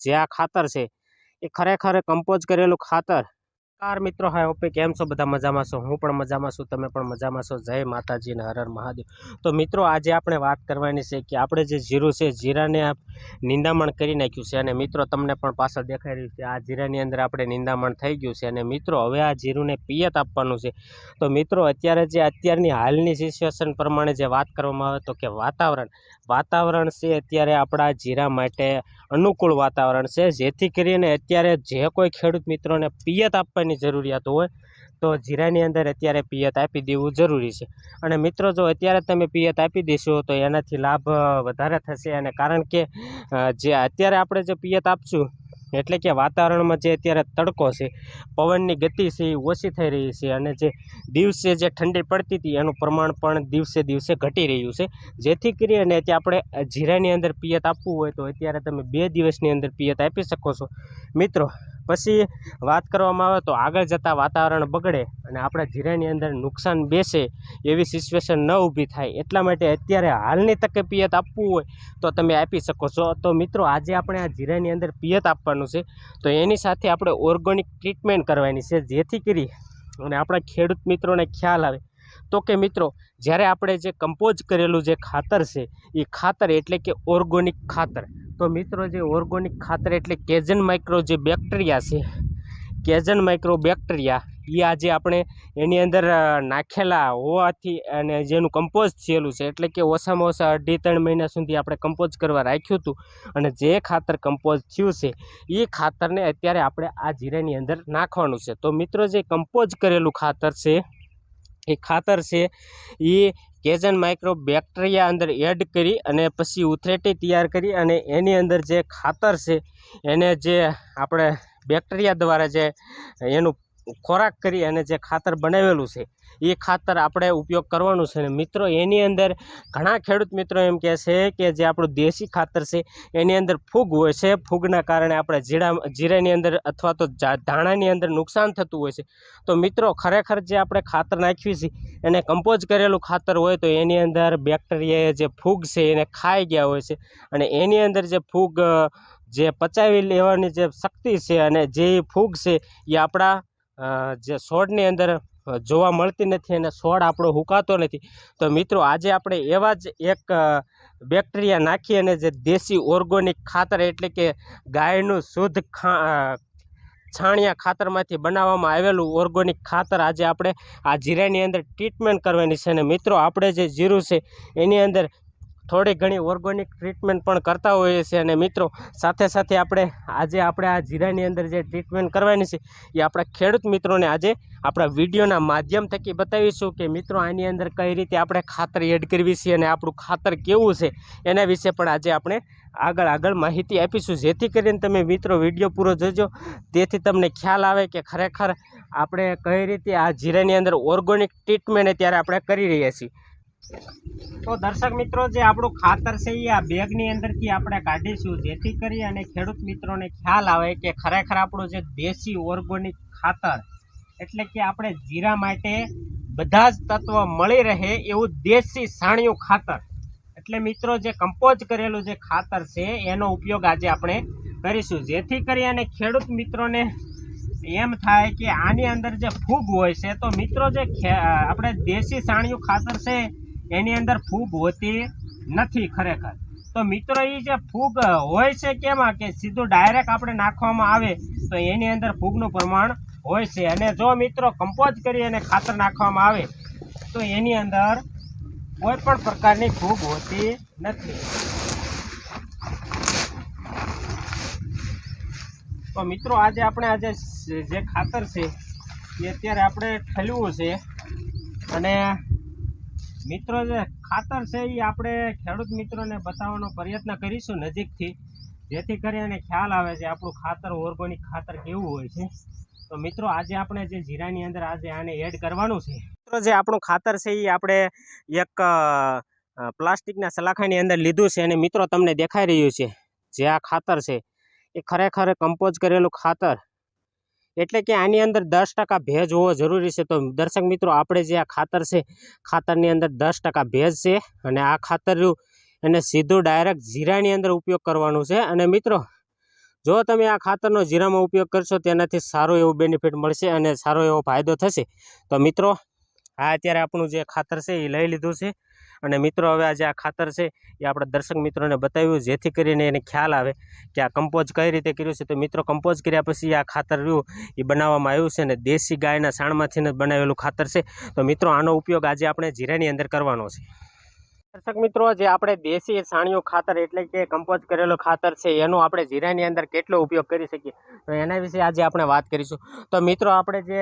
જે આ ખાતર છે એ ખરેખર કમ્પોઝ કરેલું ખાતર કાર મિત્રો, હાય ઓપે કેમ છો? બધા મજામાં છો? હું પણ મજામાં છું, તમે પણ મજામાં છો? જય માતાજી અને હર હર મહાદેવ. તો મિત્રો, આજે આપણે વાત કરવાની છે કે આપણે જે જીરું છે, જીરાને નિંદામણ કરી નાખ્યું છે અને મિત્રો, તમને પણ પાછળ દેખાઈ રહ્યું છે આ જીરાની અંદર આપણે નિંદામણ થઈ ગયું છે અને મિત્રો, હવે આ જીરુંને પિયત આપવાનું છે. તો મિત્રો, અત્યારે જે અત્યારની હાલની સિચ્યુએશન પ્રમાણે જે વાત કરવામાં આવે તો કે વાતાવરણ. વાતાવરણ છે અત્યારે આપણા જીરા માટે અનુકૂળ વાતાવરણ છે, જેથી કરીને અત્યારે જે કોઈ ખેડૂત મિત્રોને પિયત આપવાની જરૂરિયાત હોય, તો જીરાની અંદર અત્યારે પિયત આપી દેવું જરૂરી છે. અને મિત્રો, જો અત્યારે તમે પિયત આપી દેશો, તો એનાથી લાભ વધારે થશે. અને કારણ કે જે અત્યારે આપણે જે પિયત આપશું, એટલે કે વાતાવરણમાં જે અત્યારે તડકો છે, પવનની ગતિ છે, એ ઓછી થઈ રહી છે. અને જે દિવસે જે ઠંડી પડતી હતી, એનું પ્રમાણ પણ દિવસે દિવસે ઘટી રહ્યું છે. જેથી કરીને તે આપણે જીરાની અંદર પિયત આપવું હોય, તો અત્યારે તમે બે દિવસની અંદર પિયત આપી શકો છો. મિત્રો પછી વાત કરવામાં આવે તો આગળ જતાં વાતાવરણ બગડે અને આપણા જીરાની અંદર નુકસાન બેસે એવી સિચ્યુએશન ન ઊભી થાય. એટલા માટે અત્યારે હાલની તકે પિયત આપવું હોય તો તમે આપી શકો છો. તો મિત્રો, આજે આપણે આ જીરાની અંદર પિયત આપવાનું છે. તો એની સાથે આપણે ઓર્ગોનિક ટ્રીટમેન્ટ કરવાની છે. જેથી કરી અને આપણા ખેડૂત મિત્રોને ખ્યાલ આવે. તો કે મિત્રો, જ્યારે આપણે જે કમ્પોઝ કરેલું જે ખાતર છે, એ ખાતર એટલે કે ઓર્ગોનિક ખાતર. તો મિત્રો જે ઓર્ગોનિક ખાતર એટલે કેજન માઇક્રો જે બેક્ટેરિયા છે, કેજન માઇક્રો બેક્ટેરિયા એ આજે આપણે એની અંદર નાખેલા હોવાથી અને જેનું કમ્પોઝ થયેલું છે, એટલે કે ઓછામાં ઓછા અઢી ત્રણ મહિના સુધી આપણે કમ્પોઝ કરવા રાખ્યું હતું અને જે ખાતર કમ્પોઝ થયું છે એ ખાતરને અત્યારે આપણે આ જીરાની અંદર નાખવાનું છે. તો મિત્રો જે કમ્પોઝ કરેલું ખાતર છે, એ ખાતર છે એ કેઝન માઇક્રો બેક્ટેરિયા અંદર એડ કરી અને પછી ઉથરેટી તૈયાર કરી અને એની અંદર જે ખાતર છે, એને જે આપણે બેક્ટેરિયા દ્વારા જે એનું ખોરાક કરી અને જે ખાતર બનાવેલું છે, એ ખાતર આપણે ઉપયોગ કરવાનું છે. અને મિત્રો, એની અંદર ઘણા ખેડૂત મિત્રો એમ કહે છે કે જે આપણું દેશી ખાતર છે, એની અંદર ફૂગ હોય છે. ફૂગના કારણે આપણે જીરા, જીરાની અંદર અથવા તો ધાણાની અંદર નુકસાન થતું હોય છે. તો મિત્રો, ખરેખર જે આપણે ખાતર નાખ્યું છે, એને કમ્પોઝ કરેલું ખાતર હોય તો એની અંદર બેક્ટેરિયા જે ફૂગ છે, એને ખાઈ ગયા હોય છે. અને એની અંદર જે ફૂગ જે પચાવી લેવાની જે શક્તિ છે અને જે ફૂગ છે, એ આપણા જે છોડની અંદર જોવા મળતી નથી અને છોડ આપણો હુકાતો નથી. તો મિત્રો, આજે આપણે એવા જ એક બેક્ટેરિયા નાખી અને જે દેશી ઓર્ગોનિક ખાતર એટલે કે ગાયનું શુદ્ધ છાણિયા ખાતરમાંથી બનાવવામાં આવેલું ઓર્ગોનિક ખાતર આજે આપણે આ જીરાની અંદર ટ્રીટમેન્ટ કરવાની છે. અને મિત્રો, આપણે જે જીરું છે, એની અંદર થોડી ઘણી ઓર્ગોનિક ટ્રીટમેન્ટ પણ કરતા હોઈએ છીએ અને મિત્રો, સાથે સાથે આપણે આજે આપણે આ જીરાની અંદર જે ટ્રીટમેન્ટ કરવાની છે, એ આપણા ખેડૂત મિત્રોને આજે આપણા વિડીયોના માધ્યમ થકી બતાવીશું કે મિત્રો આની અંદર કઈ રીતે આપણે ખાતર એડ કરવી છે અને આપણું ખાતર કેવું છે, એના વિશે પણ આજે આપણે આગળ આગળ માહિતી આપીશું. જેથી કરીને તમે મિત્રો વીડિયો પૂરો જોજો. તેથી તમને ખ્યાલ આવે કે ખરેખર આપણે કઈ રીતે આ જીરાની અંદર ઓર્ગોનિક ટ્રીટમેન્ટ અત્યારે આપણે કરી રહ્યા છીએ. તો દર્શક મિત્રો, જે આપણું ખાતર છે એ આ બેગની અંદરથી આપણે કાઢીશું. જેથી કરી અને ખેડૂત મિત્રોને ખ્યાલ આવે કે ખરેખર આપણું જે દેશી ઓર્ગોનિક ખાતર એટલે કે આપણે જીરા માટે બધા જ તત્વ મળી રહે એવું દેશી સાણિયું ખાતર. એટલે મિત્રો, જે કમ્પોઝ કરેલું જે ખાતર છે, એનો ઉપયોગ આજે આપણે કરીશું. જેથી કરી અને ખેડૂત મિત્રોને એમ થાય કે આની અંદર જે ફૂગ હોય છે, તો મિત્રો જે આપણે દેશી સાણિયું ખાતર છે એની અંદર ફૂગ હોતી નથી ખરેખર. તો મિત્રો એ જે ફૂગ હોય છે કેમાં કે સીધું ડાયરેક્ટ આપણે નાખવામાં આવે, તો એની અંદર ફૂગનું પ્રમાણ હોય છે. અને જો મિત્રો કમ્પોઝ કરી અને ખાતર નાખવામાં આવે, તો એની અંદર કોઈ પણ પ્રકારની ફૂગ હોતી નથી. તો મિત્રો, આજે આપણે આજે જે ખાતર છે, એ અત્યારે આપણે ઠલવું છે. અને મિત્રો જે ખાતર છે એ આપણે ખેડૂત મિત્રોને બતાવવાનો પ્રયત્ન કરીશું નજીકથી. જેથી કરીને ખ્યાલ આવે છે આપણું ખાતર ઓર્ગોનિક ખાતર કેવું હોય છે. તો મિત્રો, આજે આપણે જે જીરાની અંદર આજે આને એડ કરવાનું છે. મિત્રો, જે આપણું ખાતર છે એ આપણે એક પ્લાસ્ટિકના સલાખાની અંદર લીધું છે અને મિત્રો તમને દેખાઈ રહ્યું છે. જે આ ખાતર છે, એ ખરેખર કમ્પોઝ કરેલું ખાતર એટલે કે આની અંદર દસ ટકા ભેજ હોવો જરૂરી છે. તો દર્શક મિત્રો, આપણે જે આ ખાતર છે, ખાતરની અંદર દસ ટકા ભેજ છે અને આ ખાતર એને સીધું ડાયરેક્ટ જીરાની અંદર ઉપયોગ કરવાનું છે. અને મિત્રો, જો તમે આ ખાતરનો જીરામાં ઉપયોગ કરશો, તેનાથી સારો એવો બેનિફિટ મળશે અને સારો એવો ફાયદો થશે. તો મિત્રો, આ અત્યારે આપણું જે ખાતર છે, એ લઈ લીધું છે. અને મિત્રો, હવે આજે આ ખાતર છે, એ આપણે દર્શક મિત્રોને બતાવ્યું, જેથી કરીને એને ખ્યાલ આવે કે આ કમ્પોઝ કઈ રીતે કર્યું છે. તો મિત્રો કમ્પોઝ કર્યા પછી આ ખાતર રહ્યું, એ બનાવવામાં આવ્યું છે અને દેશી ગાયના સાણમાંથી જ બનાવેલું ખાતર છે. તો મિત્રો, આનો ઉપયોગ આજે આપણે જીરાની અંદર કરવાનો છે. દર્શક મિત્રો, જે આપણે દેશી સાણિયું ખાતર એટલે કે કમ્પોઝ કરેલું ખાતર છે, એનો આપણે જીરાની અંદર કેટલો ઉપયોગ કરી શકીએ? તો એના વિશે આજે આપણે વાત કરીશું. તો મિત્રો, આપણે જે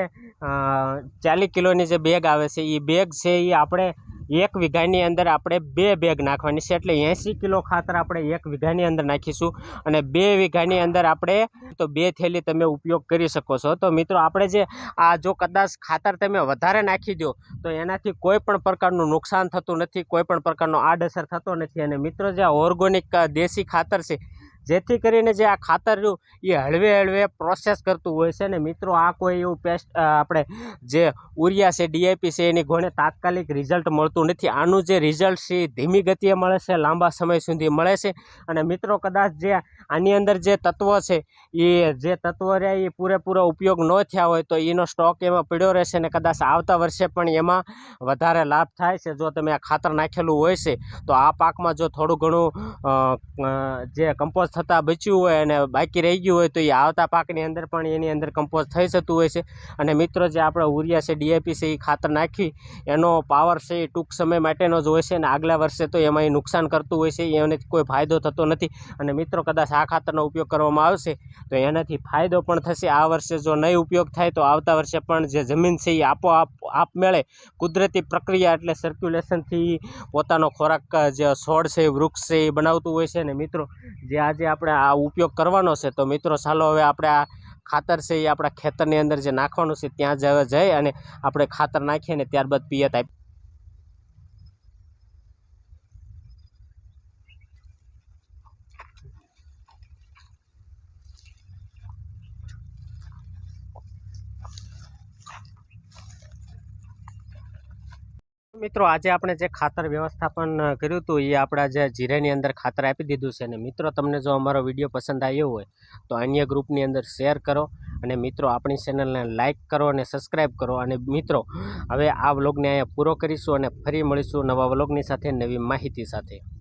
ચાલીસ કિલોની જે બેગ આવે છે, એ બેગ છે, એ આપણે એક વીઘાની અંદર આપણે બે બેગ નાખવાની છે. એટલે એંસી કિલો ખાતર આપણે એક વીઘાની અંદર નાખીશું અને બે વીઘાની અંદર આપણે તો બે થેલી તમે ઉપયોગ કરી શકો છો. તો મિત્રો, આપણે જે આ જો કદાચ ખાતર તમે વધારે નાખી દો, તો એનાથી કોઈ પણ પ્રકારનું નુકસાન થતું નથી, કોઈ પણ પ્રકારનો આડઅસર થતો નથી. અને મિત્રો, જે ઓર્ગોનિક દેશી ખાતર છે જેથી કરીને જે આ ખાતર એ હળવે હળવે પ્રોસેસ કરતું હોય છે ને મિત્રો, આ કોઈ એવું પેસ્ટ આપણે જે ઉરિયા છે ડીઆઈપી છે, એની ઘોડે તાત્કાલિક રિઝલ્ટ મળતું નથી. આનું જે રિઝલ્ટ છે ધીમી ગતિએ મળે છે, લાંબા સમય સુધી મળે છે. અને મિત્રો, કદાચ જે આની અંદર જે તત્વ છે, એ જે તત્વ રહ્યા, એ પૂરેપૂરો ઉપયોગ ન થયા હોય, તો એનો સ્ટોક એમાં પડ્યો રહેશે ને કદાચ આવતા વર્ષે પણ એમાં વધારે લાભ થાય છે. જો તમે આ ખાતર નાખેલું હોય છે, તો આ પાકમાં જો થોડું ઘણું જે કમ્પોઝ થતાં બચ્યું હોય અને બાકી રહી ગયું હોય તો એ આવતા પાકની અંદર પણ એની અંદર કમ્પોઝ થઈ જતું હોય છે. અને મિત્રો જે આપણે ઉરિયા છે, ડીએપી છે એ ખાતર નાખી એનો પાવર છે એ ટૂંક સમય માટેનો જ હોય છે અને આગલા વર્ષે તો એમાં એ નુકસાન કરતું હોય છે એને કોઈ ફાયદો થતો નથી. અને મિત્રો કદાચ આ ખાતરનો ઉપયોગ કરવામાં આવશે તો એનાથી ફાયદો પણ થશે. આ વર્ષે જો નહીં ઉપયોગ થાય તો આવતા વર્ષે પણ જે જમીન છે એ આપોઆપ આપમેળે કુદરતી પ્રક્રિયા એટલે સર્ક્યુલેશનથી પોતાનો ખોરાક, જે છોડ છે, વૃક્ષ છે એ બનાવતું હોય છે. અને મિત્રો, જે આજે આપણે આ ઉપયોગ કરવાનો છે, તો મિત્રો ચાલો હવે આપણે આ ખાતર છે એ આપણા ખેતરની અંદર જે નાખવાનું છે, ત્યાં જ જઈ અને આપણે ખાતર નાખીએ અને ત્યારબાદ પિયત આપી મિત્રો, આજે આપણે જે ખાતર વ્યવસ્થાપન કર્યું હતું, એ આપણા જે જીરાની અંદર ખાતર આપી દીધું છે. અને મિત્રો, તમને જો અમારો વીડિયો પસંદ આવ્યો હોય, તો અન્ય ગ્રુપની અંદર શેર કરો. અને મિત્રો, આપણી ચેનલને લાઇક કરો અને સબસ્ક્રાઈબ કરો. અને મિત્રો, હવે આ વ્લોગને અહીંયા પૂરો કરીશું અને ફરી મળીશું નવા વ્લોગની સાથે, નવી માહિતી સાથે.